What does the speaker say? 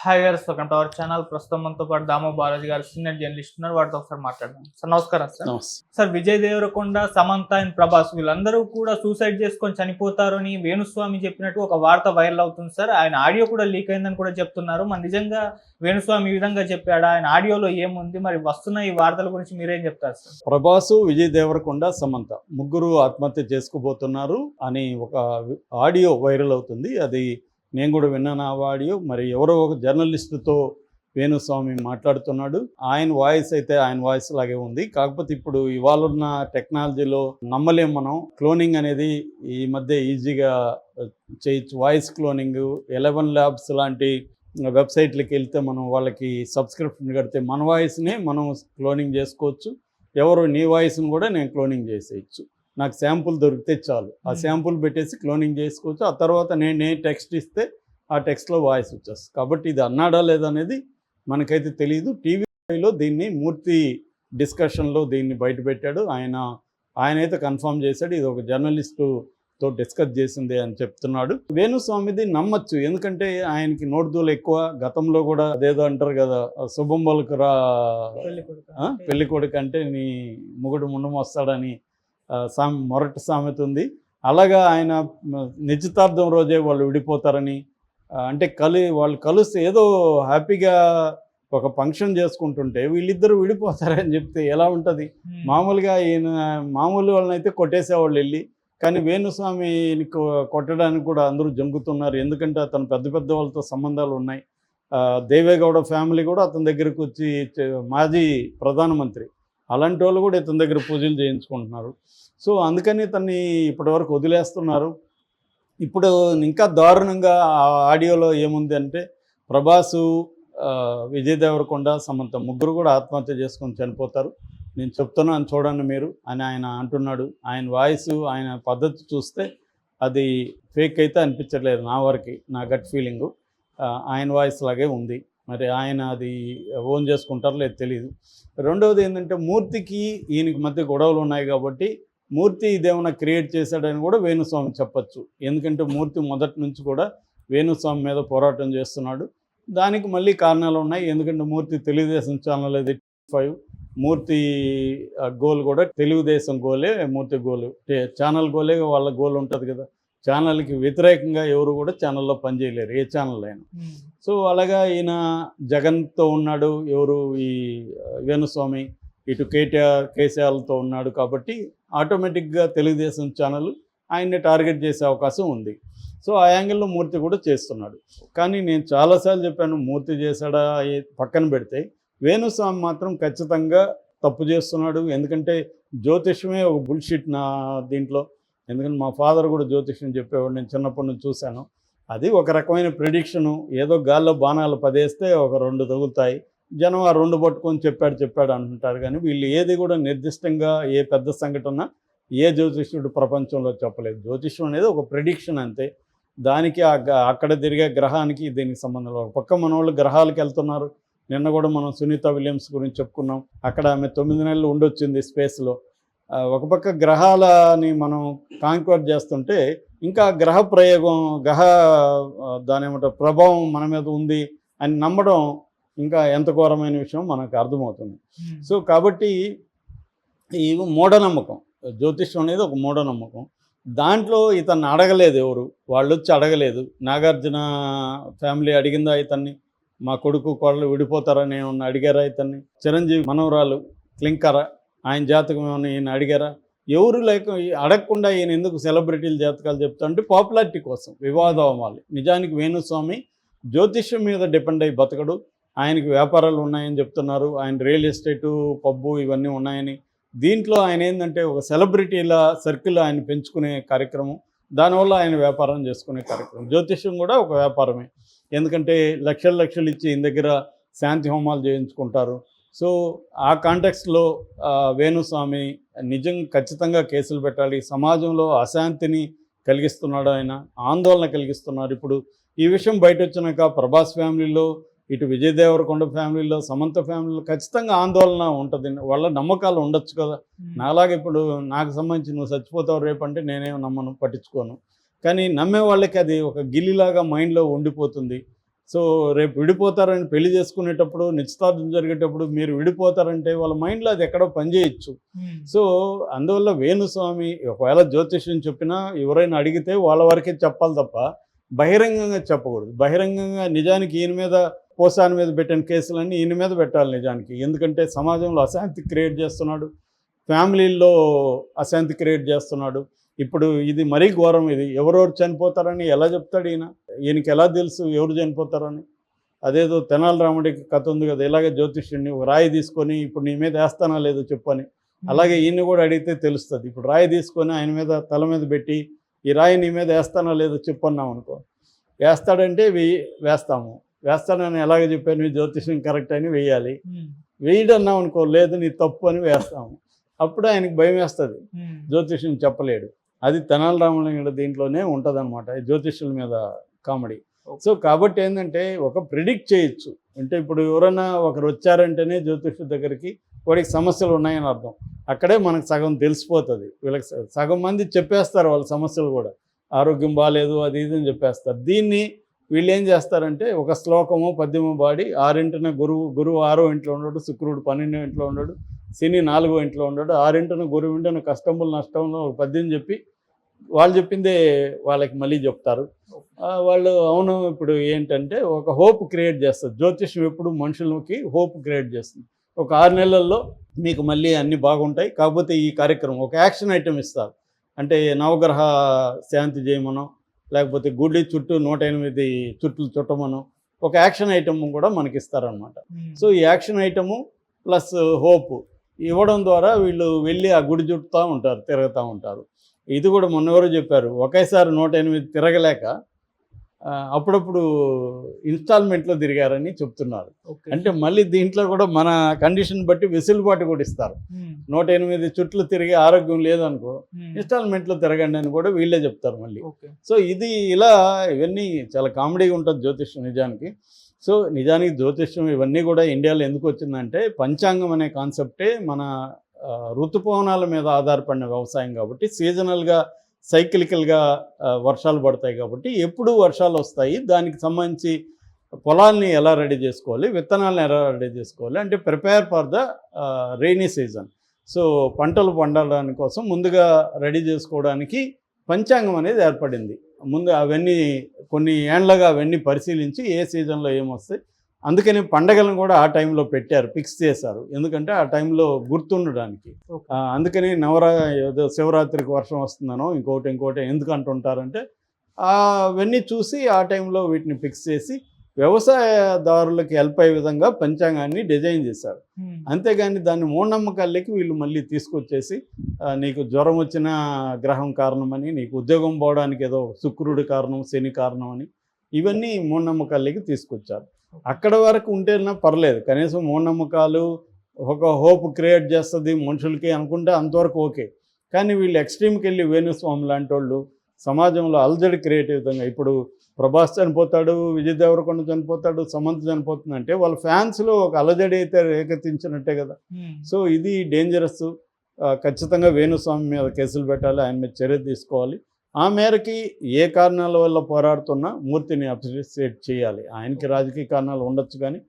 Hi గారు welcome to our channel ప్రస్తుతం మనతో పాటు దామో బాలాజీ గారు సీనియర్ జర్నలిస్ట్ ఉన్నారు. వాటితో ఒకసారి మాట్లాడదాం. సార్ నమస్కారం sir. Sir Vijay Deverakonda Samantha and Prabhas వీళ్ళందరూ కూడా సూసైడ్ చేసుకొని చనిపోతారు అని వేణుస్వామి చెప్పినట్టు ఒక వార్త వైరల్ అవుతుంది సార్. ఆయన ఆడియో కూడా లీక్ అయిందని కూడా చెప్తున్నారు. మరి నిజంగా వేణుస్వామి ఈ విధంగా చెప్పాడా? ఆయన ఆడియోలో ఏముంది? మరి వస్తున్న ఈ వార్తల గురించి మీరేం చెప్తారు సార్? ప్రభాసు విజయ్ దేవరకొండ సమంత ముగ్గురు ఆత్మహత్య చేసుకోబోతున్నారు అని ఒక ఆడియో వైరల్ అవుతుంది. అది నేను కూడా విన్నాను ఆ వాడియో. మరి ఎవరో ఒక జర్నలిస్టుతో వేణుస్వామి మాట్లాడుతున్నాడు. ఆయన వాయిస్ అయితే ఆయన వాయిస్ లాగే ఉంది. కాకపోతే ఇప్పుడు ఇవాళ ఉన్న టెక్నాలజీలో నమ్మలేం మనం. క్లోనింగ్ అనేది ఈ మధ్య ఈజీగా చేయొచ్చు. వాయిస్ క్లోనింగ్ ఎలెవెన్ ల్యాబ్స్ లాంటి వెబ్సైట్లకి వెళ్తే మనం వాళ్ళకి సబ్స్క్రిప్షన్ కడితే మన వాయిస్నే మనం క్లోనింగ్ చేసుకోవచ్చు. ఎవరు నీ వాయిస్ని కూడా నేను క్లోనింగ్ చేసేయచ్చు. నాకు శాంపుల్ దొరికితే చాలు. ఆ. శాంపుల్ పెట్టేసి క్లోనింగ్ చేసుకోవచ్చు. ఆ తర్వాత నేను నేను టెక్స్ట్ ఇస్తే ఆ టెక్స్ట్లో వాయిస్ వచ్చేస్తుంది. కాబట్టి ఇది అన్నాడా లేదనేది మనకైతే తెలియదు టీవీలో దీన్ని మూర్తి డిస్కషన్లో దీన్ని బయటపెట్టాడు ఆయన ఆయన అయితే కన్ఫర్మ్ చేశాడు. ఇది ఒక జర్నలిస్టుతో డిస్కస్ చేసింది అని చెప్తున్నాడు. వేణుస్వామిది నమ్మచ్చు. ఎందుకంటే ఆయనకి నోటుదూలు ఎక్కువ. గతంలో కూడా అదేదో అంటారు కదా శుభం పలుకురా పెళ్ళి కొడుకు. అంటే నీ మొగుడు ముండం వస్తాడని ఆ, సామె మొరటి సామెత ఉంది. అలాగా ఆయన నిశ్చితార్థం రోజే వాళ్ళు విడిపోతారని అంటే కలి వాళ్ళు కలిస్తే ఏదో హ్యాపీగా ఒక ఫంక్షన్ చేసుకుంటుంటే వీళ్ళిద్దరూ విడిపోతారని చెప్తే ఎలా ఉంటుంది. మామూలుగా ఈయన మామూలు వాళ్ళని అయితే కొట్టేసేవాళ్ళు వెళ్ళి కానీ వేణుస్వామిని కొట్టడానికి కూడా అందరూ జంకుతున్నారు. ఎందుకంటే అతను పెద్ద పెద్ద వాళ్ళతో సంబంధాలు ఉన్నాయి. దేవేగౌడ ఫ్యామిలీ కూడా అతని దగ్గరకు వచ్చి మాజీ ప్రధానమంత్రి. అలాంటి వాళ్ళు కూడా ఇతని దగ్గర పూజలు చేయించుకుంటున్నారు. సో అందుకని ఇతన్ని ఇప్పటివరకు వదిలేస్తున్నారు. ఇప్పుడు ఇంకా దారుణంగా ఆ ఆడియోలో ఏముంది అంటే ప్రభాసు విజయ్ దేవరకొండ సమంత ముగ్గురు కూడా ఆత్మహత్య చేసుకొని చనిపోతారు. నేను చెప్తున్నాను చూడండి మీరు అని ఆయన అంటున్నాడు. ఆయన వాయిస్ ఆయన పద్ధతి చూస్తే అది ఫేక్ అయితే అనిపించట్లేదు నా వరకు నా గట్ ఫీలింగు. ఆయన వాయిస్ లాగే ఉంది. మరి ఆయన అది ఓన్ చేసుకుంటారో లేదు తెలియదు రెండవది ఏంటంటే మూర్తికి ఈయనకి మధ్య గొడవలు ఉన్నాయి కాబట్టి మూర్తి ఇదేమైనా క్రియేట్ చేశాడని కూడా వేణుస్వామి చెప్పచ్చు. ఎందుకంటే మూర్తి మొదటి నుంచి కూడా వేణుస్వామి మీద పోరాటం చేస్తున్నాడు. దానికి మళ్ళీ కారణాలు ఉన్నాయి. ఎందుకంటే మూర్తి తెలుగుదేశం ఛానల్ అది ఫైవ్ మూర్తి ఆ, గోల్ కూడా తెలుగుదేశం గోలే మూర్తి గోలు ఛానల్ గోలే వాళ్ళ గోల్ ఉంటుంది కదా. ఛానల్కి వ్యతిరేకంగా ఎవరు కూడా ఛానల్లో పనిచేయలేరు ఏ ఛానల్ అయినా. సో అలాగా ఈయన జగన్తో ఉన్నాడు ఎవరు ఈ వేణుస్వామి ఇటు కేటీఆర్ కేసీఆర్లతో ఉన్నాడు కాబట్టి ఆటోమేటిక్గా తెలుగుదేశం ఛానల్ ఆయన్ని టార్గెట్ చేసే అవకాశం ఉంది. సో ఆ యాంగిల్లో మూర్తి కూడా చేస్తున్నాడు. కానీ నేను చాలాసార్లు చెప్పాను మూర్తి చేశాడా పక్కన పెడితే వేణుస్వామి మాత్రం ఖచ్చితంగా తప్పు చేస్తున్నాడు. ఎందుకంటే జ్యోతిష్యమే ఒక బుల్షిట్ నా దీంట్లో. ఎందుకంటే మా ఫాదర్ కూడా జ్యోతిష్యం చెప్పేవాడు నేను చిన్నప్పటి నుంచి చూశాను. అది ఒక రకమైన ప్రిడిక్షను ఏదో గాల్లో బాణాలు పదేస్తే ఒక రెండు తగులుతాయి. జనం ఆ రెండు పట్టుకొని చెప్పాడు చెప్పాడు అంటుంటారు కానీ వీళ్ళు ఏది కూడా నిర్దిష్టంగా ఏ పెద్ద సంఘటన ఏ జ్యోతిష్యుడు ప్రపంచంలో చెప్పలేదు. జ్యోతిష్యం అనేది ఒక ప్రిడిక్షన్ అంతే. దానికి ఆ గ- అక్కడ తిరిగే గ్రహానికి దీనికి సంబంధం లేదు. ఒక పక్క మన వాళ్ళు గ్రహాలకు వెళ్తున్నారు. నిన్న కూడా మనం సునీత విలియమ్స్ గురించి చెప్పుకున్నాం. అక్కడ ఆమె తొమ్మిది నెలలు ఉండొచ్చింది స్పేస్లో ఒక పక్క గ్రహాలని మనం కాంక్వర్ చేస్తుంటే ఇంకా గ్రహ ప్రయోగం గ్రహ దాని ఏమంటారు ప్రభావం మన మీద ఉంది అని నమ్మడం ఇంకా ఎంత ఘోరమైన విషయం మనకు అర్థమవుతుంది. Hmm. సో కాబట్టి ఈ మూఢనమ్మకం జ్యోతిష్యం అనేది ఒక మూఢనమ్మకం. దాంట్లో ఇతన్ని అడగలేదు ఎవరు వాళ్ళు వచ్చి అడగలేదు. నాగార్జున ఫ్యామిలీ అడిగిందా ఇతన్ని? మా కొడుకు కోడలు విడిపోతారని ఏమన్నా అడిగారా ఇతన్ని? చిరంజీవి మనవరాలు క్లింకర ఆయన జాతకం ఏమైనా ఈయన అడిగారా? ఎవరు లేక అడగకుండా ఈయన ఎందుకు సెలబ్రిటీల జాతకాలు చెప్తా అంటే పాపులారిటీ కోసం వివాదం అవ్వాలి నిజానికి వేణుస్వామి జ్యోతిష్యం మీద డిపెండ్ అయ్యి బతకడు. ఆయనకి వ్యాపారాలు ఉన్నాయని చెప్తున్నారు. ఆయన రియల్ ఎస్టేటు పబ్బు ఇవన్నీ ఉన్నాయని. దీంట్లో ఆయన ఏంటంటే ఒక సెలబ్రిటీల సర్కిల్ ఆయన పెంచుకునే కార్యక్రమం. దానివల్ల ఆయన వ్యాపారం చేసుకునే కార్యక్రమం. జ్యోతిష్యం కూడా ఒక వ్యాపారమే. ఎందుకంటే లక్షలు లక్షలు ఇచ్చి ఈయన దగ్గర శాంతి హోమాలు చేయించుకుంటారు. సో ఆ కాంటెక్స్లో వేణుస్వామి నిజం ఖచ్చితంగా కేసులు పెట్టాలి. సమాజంలో అశాంతిని కలిగిస్తున్నాడు ఆయన ఆందోళన కలిగిస్తున్నారు. ఇప్పుడు ఈ విషయం బయట వచ్చినాక ప్రభాస్ ఫ్యామిలీలో ఇటు విజయ్ దేవరకొండ ఫ్యామిలీలో సమంత ఫ్యామిలీలో ఖచ్చితంగా ఆందోళన ఉంటుంది. వాళ్ళ నమ్మకాలు ఉండొచ్చు కదా. నాలాగా ఇప్పుడు నాకు సంబంధించి నువ్వు చచ్చిపోతావు రేపు అంటే నేనేం నమ్మను పట్టించుకోను. కానీ నమ్మే వాళ్ళకి అది ఒక గిల్లిలాగా మైండ్లో ఉండిపోతుంది. సో రేపు విడిపోతారని పెళ్ళి చేసుకునేటప్పుడు నిశ్చితార్థం జరిగేటప్పుడు మీరు విడిపోతారంటే వాళ్ళ మైండ్లో అది ఎక్కడో పనిచేయచ్చు సో అందువల్ల వేణుస్వామి ఒకవేళ జ్యోతిష్యం చెప్పినా ఎవరైనా అడిగితే వాళ్ళ వరకే చెప్పాలి తప్ప బహిరంగంగా చెప్పకూడదు. బహిరంగంగా నిజానికి ఈయన మీద పోసాని మీద పెట్టిన కేసులన్నీ ఈయన మీద పెట్టాలి నిజానికి. ఎందుకంటే సమాజంలో అశాంతి క్రియేట్ చేస్తున్నాడు. ఫ్యామిలీల్లో అశాంతి క్రియేట్ చేస్తున్నాడు. ఇప్పుడు ఇది మరీ ఘోరం ఇది. ఎవరెవరు చనిపోతారని ఎలా చెప్తాడు ఈయన? ఈయనకి ఎలా తెలుసు ఎవరు చనిపోతారని? అదేదో తెనాలి రాముడికి కథ ఉంది కదా ఇలాగే జ్యోతిష్యుడిని ఒక రాయి తీసుకొని ఇప్పుడు నీ మీద వేస్తానా లేదో చెప్పని అలాగే ఈయన్ని కూడా అడిగితే తెలుస్తుంది. ఇప్పుడు రాయి తీసుకొని ఆయన మీద తల మీద పెట్టి ఈ రాయి నీ మీద వేస్తానో లేదో చెప్పన్నాం అనుకో. వేస్తాడంటే వెయ్యి వేస్తాము. వేస్తానని ఎలాగ చెప్పాను? జ్యోతిష్యం కరెక్ట్ అని వేయాలి వేయడన్నాం అనుకో లేదు నీ తప్పు అని వేస్తాము. అప్పుడు ఆయనకి భయం వేస్తుంది. జ్యోతిష్యం చెప్పలేడు. అది తెనాలి రామలింగ దీంట్లోనే ఉంటుంది అనమాట జ్యోతిష్యుల మీద కామెడీ. సో కాబట్టి ఏంటంటే ఒక ప్రిడిక్ట్ చేయొచ్చు. అంటే ఇప్పుడు ఎవరైనా ఒకరు వచ్చారంటేనే జ్యోతిష్యుల దగ్గరికి వాడికి సమస్యలు ఉన్నాయని అర్థం. అక్కడే మనకు సగం తెలిసిపోతుంది. వీళ్ళకి సగం మంది చెప్పేస్తారు వాళ్ళ సమస్యలు కూడా. ఆరోగ్యం బాగాలేదు అది ఇది అని చెప్పేస్తారు. దీన్ని వీళ్ళు ఏం చేస్తారంటే ఒక శ్లోకము పద్యము పాడి ఆరింటిన గురువు గురువు ఆరో ఇంట్లో ఉండడు శుక్రుడు పన్నెండో ఇంట్లో ఉండడు శని నాలుగో ఇంట్లో ఉండడు. ఆరింటిన గురువు ఇంటిన కష్టములు నష్టంలో ఒక పద్యం చెప్పి వాళ్ళు చెప్పిందే వాళ్ళకి మళ్ళీ చెప్తారు. వాళ్ళు అవును ఇప్పుడు ఏంటంటే ఒక హోప్ క్రియేట్ చేస్తుంది. జ్యోతిష్యం ఎప్పుడు మనుషులకి హోప్ క్రియేట్ చేస్తుంది. ఒక ఆరు నెలల్లో మీకు మళ్ళీ అన్నీ బాగుంటాయి. కాకపోతే ఈ కార్యక్రమం ఒక యాక్షన్ ఐటెం ఇస్తారు. అంటే నవగ్రహ శాంతి చేయమనో లేకపోతే గుడి చుట్టూ నూట ఎనిమిది చుట్లు చుట్టమనో ఒక యాక్షన్ ఐటమ్ కూడా మనకి ఇస్తారనమాట సో ఈ యాక్షన్ ఐటము ప్లస్ హోప్ ఇవ్వడం ద్వారా వీళ్ళు వెళ్ళి ఆ గుడి చుట్టుతూ ఉంటారు తిరుగుతూ ఉంటారు. ఇది కూడా మొన్న ఎవరో చెప్పారు ఒకేసారి నూట ఎనిమిది తిరగలేక అప్పుడప్పుడు ఇన్స్టాల్మెంట్లో తిరిగారని చెప్తున్నారు. అంటే మళ్ళీ దీంట్లో కూడా మన కండిషన్ బట్టి వెసులుబాటు కూడా ఇస్తారు. నూట ఎనిమిది చుట్లు తిరిగి ఆరోగ్యం లేదనుకో ఇన్స్టాల్మెంట్లో తిరగండి అని కూడా వీళ్ళే చెప్తారు మళ్ళీ. సో ఇది ఇలా ఇవన్నీ చాలా కామెడీగా ఉంటుంది జ్యోతిష్యం నిజానికి. సో నిజానికి జ్యోతిష్యం ఇవన్నీ కూడా ఇండియాలో ఎందుకు వచ్చిందంటే పంచాంగం అనే కాన్సెప్టే మన ఋతుపవనాల మీద ఆధారపడిన వ్యవసాయం కాబట్టి సీజనల్గా సైక్లికల్గా వర్షాలు పడతాయి కాబట్టి ఎప్పుడు వర్షాలు వస్తాయి దానికి సంబంధించి పొలాల్ని ఎలా రెడీ చేసుకోవాలి విత్తనాలను ఎలా రెడీ చేసుకోవాలి అంటే prepare for the rainy season. So పంటలు పండడానికి కోసం ముందుగా రెడీ చేసుకోవడానికి పంచాంగం అనేది ఏర్పడింది. ముందు అవన్నీ కొన్ని ఏండ్లగా అవన్నీ పరిశీలించి ఏ సీజన్లో ఏమొస్తాయి. అందుకని పండగలను కూడా ఆ టైంలో పెట్టారు ఫిక్స్ చేశారు. ఎందుకంటే ఆ టైంలో గుర్తుండడానికి. అందుకని నవరా ఏదో శివరాత్రికి వర్షం వస్తుందనో ఇంకోటి ఇంకోటి ఎందుకు అంటుంటారంటే అవన్నీ చూసి ఆ టైంలో వీటిని ఫిక్స్ చేసి వ్యవసాయదారులకి హెల్ప్ అయ్యే విధంగా పంచాంగాన్ని డిజైన్ చేశారు. ఉమ్, అంతేగాని దాన్ని మూఢనమ్మకాలకి వీళ్ళు మళ్ళీ తీసుకొచ్చేసి నీకు జ్వరం వచ్చిన గ్రహం కారణమని నీకు ఉద్యోగం పోవడానికి ఏదో శుక్రుడి కారణం శని కారణం అని ఇవన్నీ మూఢనమ్మకాలకి తీసుకొచ్చారు. అక్కడ వరకు ఉంటేనా పర్లేదు. కనీసం మూఢనమ్మకాలు ఒక హోప్ క్రియేట్ చేస్తుంది మనుషులకి అనుకుంటే అంతవరకు ఓకే కానీ వీళ్ళు ఎక్స్ట్రీమ్కి వెళ్ళి వేణుస్వామి లాంటి వాళ్ళు సమాజంలో అలజడి క్రియేట్ విధంగా ఇప్పుడు ప్రభాస్ చనిపోతాడు విజయ్ దేవరకొండ చనిపోతాడు సమంత చనిపోతుంది అంటే వాళ్ళ ఫ్యాన్స్లో ఒక అలజడి అయితే రేకెత్తించినట్టే కదా. ఉమ్, సో ఇది డేంజరస్ ఖచ్చితంగా వేణుస్వామి మీద కేసులు పెట్టాలి ఆయన మీద చర్య తీసుకోవాలి. ఆ మేరకి ఏ కారణాల వల్ల పోరాడుతున్నా మూర్తిని అప్రిషియేట్ చేయాలి. ఆయనకి రాజకీయ కారణాలు ఉండొచ్చు కానీ